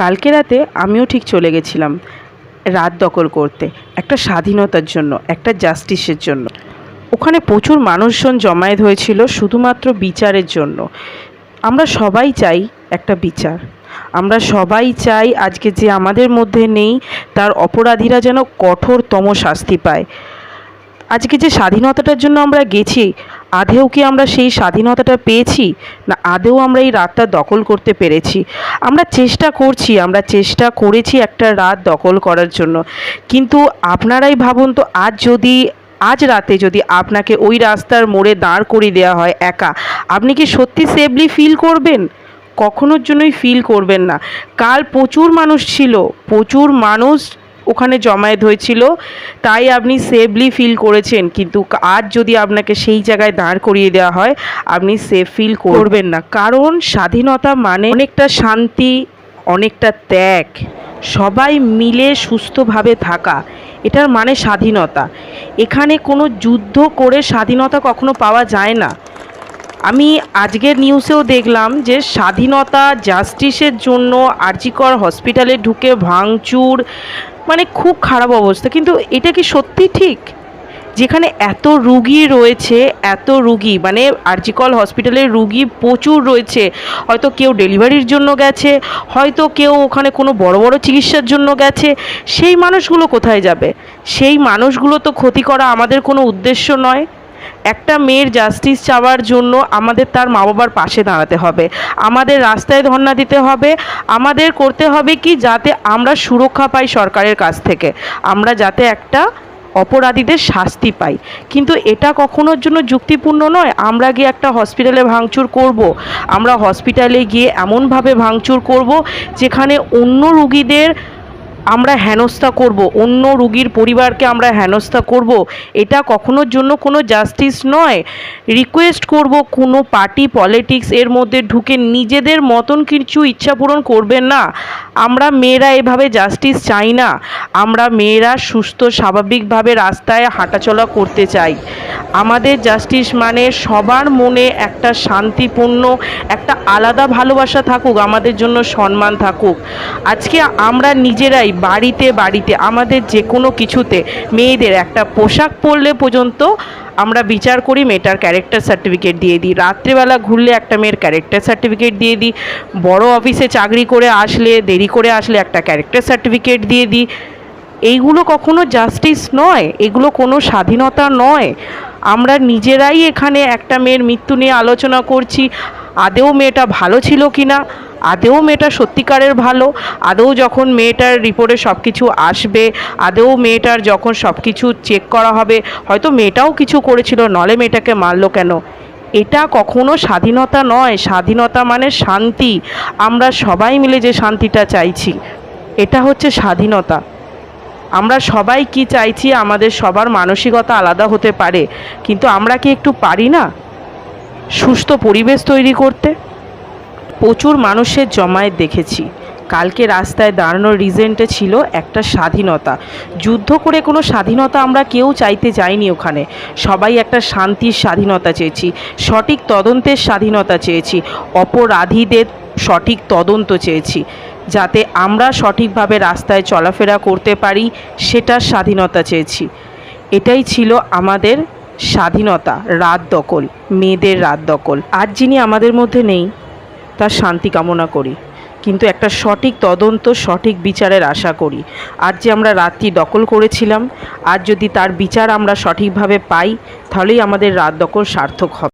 কালকে রাতে আমিও ঠিক চলে গেছিলাম রাত দখল করতে, একটা স্বাধীনতার জন্য, একটা জাস্টিসের জন্য। ওখানে প্রচুর মানুষজন জমায়েত হয়েছিল শুধুমাত্র বিচারের জন্য। আমরা সবাই চাই একটা বিচার। আমরা সবাই চাই আজকে যে আমাদের মধ্যে নেই, তার অপরাধীরা যেন কঠোরতম শাস্তি পায়। আজকে যে স্বাধীনতাটার জন্য আমরা গেছি আদেও কি আমরা সেই স্বাধীনতাটা পেয়েছি? না, আদেও আমরা এই রাতটা দখল করতে পেরেছি। আমরা চেষ্টা করছি, আমরা চেষ্টা করেছি একটা রাত দখল করার জন্য। কিন্তু আপনারাই ভাবুন তো, আজ যদি, আজ রাতে যদি আপনাকে ওই রাস্তার মোড়ে দাঁড় করিয়ে দেওয়া হয় একা, আপনি কি সত্যি সেফলি ফিল করবেন? কখনোর জন্যই ফিল করবেন না। কাল প্রচুর মানুষ ছিল, প্রচুর মানুষ ওখানে জমায়েত হয়েছিল, তাই আপনি সেফলি ফিল করেছেন। কিন্তু আজ যদি আপনাকে সেই জায়গায় দাঁড় করিয়ে দেওয়া হয়, আপনি সেফ ফিল করবেন না। কারণ স্বাধীনতা মানে অনেকটা শান্তি, অনেকটা ত্যাগ। সবাই মিলে সুস্থভাবে থাকা। এটার মানে স্বাধীনতা। এখানে কোনো যুদ্ধ করে স্বাধীনতা কখনো পাওয়া যায় না। আমি আজকের নিউজেও দেখলাম যে স্বাধীনতা জাস্টিসের জন্য আরজিকর হসপিটালে ঢুকে ভাঙচুর মানে খুব খারাপ অবস্থা। কিন্তু এটা কি সত্যি ঠিক? যেখানে এত রুগী রয়েছে, এত রুগী মানে আরজিকল হসপিটালে রুগী প্রচুর রয়েছে, হয়তো কেউ ডেলিভারির জন্য গেছে, হয়তো কেউ ওখানে কোনো বড় বড় চিকিৎসার জন্য গেছে, সেই মানুষগুলো কোথায় যাবে? সেই মানুষগুলো তো ক্ষতি করা আমাদের কোনো উদ্দেশ্য নয়। একটা মেয়ের জাস্টিস চাওয়ার জন্য আমাদের তার মা বাবার পাশে দাঁড়াতে হবে। আমাদের রাস্তায় ধর্ণা দিতে হবে। আমাদের করতে হবে কি? যাতে আমরা সুরক্ষা পাই সরকারের কাছ থেকে। আমরা যাতে একটা অপরাধীদের শাস্তি পাই। কিন্তু এটা কখনোর জন্য যুক্তিপূর্ণ নয়। আমরা গিয়ে একটা হসপিটালে ভাঙচুর করব। আমরা হসপিটালে গিয়ে এমনভাবে ভাঙচুর করব যেখানে অন্য রুগীদের আমরা হেনস্থা করব, অন্য রুগীর পরিবারকে আমরা হেনস্থা করব, এটা কখনোর জন্য কোনো জাস্টিস নয়। রিকোয়েস্ট করব কোনো পার্টি পলিটিক্স এর মধ্যে ঢুকে নিজেদের মতন কিছু ইচ্ছা পূরণ করবেন না। আমরা মেয়েরা এভাবে জাস্টিস চাই না। আমরা মেয়েরা সুস্থ, স্বাভাবিকভাবে রাস্তায় হাঁটাচলা করতে চাই। আমাদের জাস্টিস মানে সবার মনে একটা শান্তিপূর্ণ, একটা আলাদা ভালোবাসা থাকুক, আমাদের জন্য সম্মান থাকুক। আজকে আমরা নিজেরাই বাড়িতে বাড়িতে, আমাদের যে কোনো কিছুতে মেয়েদের একটা পোশাক পরলে পর্যন্ত আমরা বিচার করি মেয়েটার ক্যারেক্টার সার্টিফিকেট দিয়ে দিই। রাত্রিবেলা ঘুরলে একটা মেয়ের ক্যারেক্টার সার্টিফিকেট দিয়ে দিই। বড় অফিসে চাকরি করে আসলে, দেরি করে আসলে একটা ক্যারেক্টার সার্টিফিকেট দিয়ে দিই। এইগুলো কখনো জাস্টিস নয়, এগুলো কোনো স্বাধীনতা নয়। আমরা নিজেরাই এখানে একটা মেয়ের মৃত্যু নিয়ে আলোচনা করছি। আদেও মেয়েটা ভালো ছিল কি না আদেও মেয়েটা সত্যিকারের ভালো? আদেও যখন মেয়েটার রিপোর্টে সব কিছু আসবে আদেও মেয়েটার যখন সব কিছু চেক করা হবে, হয়তো মেয়েটাও কিছু করেছিল, নলে মেয়েটাকে মারলো কেন? এটা কখনো স্বাধীনতা নয়। স্বাধীনতা মানে শান্তি। আমরা সবাই মিলে যে শান্তিটা চাইছি, এটা হচ্ছে স্বাধীনতা। আমরা সবাই কি চাইছি আমাদের সবার মানসিকতা আলাদা হতে পারে, কিন্তু আমরা কি একটু পারি না? সুস্থ পরিবেশ তৈরি করতে? প্রচুর মানুষের জমায়েত দেখেছি। কালকে রাস্তায় দাঁড়ানোর রিজেন্টে ছিল একটা স্বাধীনতা। যুদ্ধ করে কোনো স্বাধীনতা আমরা কেউ চাইতে যাইনি ওখানে। সবাই একটা শান্তির স্বাধীনতা চেয়েছি, সঠিক তদন্তের স্বাধীনতা চেয়েছি, অপরাধীদের সঠিক তদন্ত চেয়েছি। যাতে আমরা সঠিকভাবে রাস্তায় চলাফেরা করতে পারি, সেটার স্বাধীনতা চেয়েছি। এটাই ছিল আমাদের স্বাধীনতা, রাত দখল, মেয়েদের রাত দখল। আজ যিনি আমাদের মধ্যে নেই, তার শান্তি কামনা করি। কিন্তু একটা সঠিক তদন্ত, সঠিক বিচারের আশা করি। আজ যে আমরা রাত্রি দখল করেছিলাম আর যদি তার বিচার আমরা সঠিকভাবে পাই, তাহলেই আমাদের রাত দখল সার্থক হবে।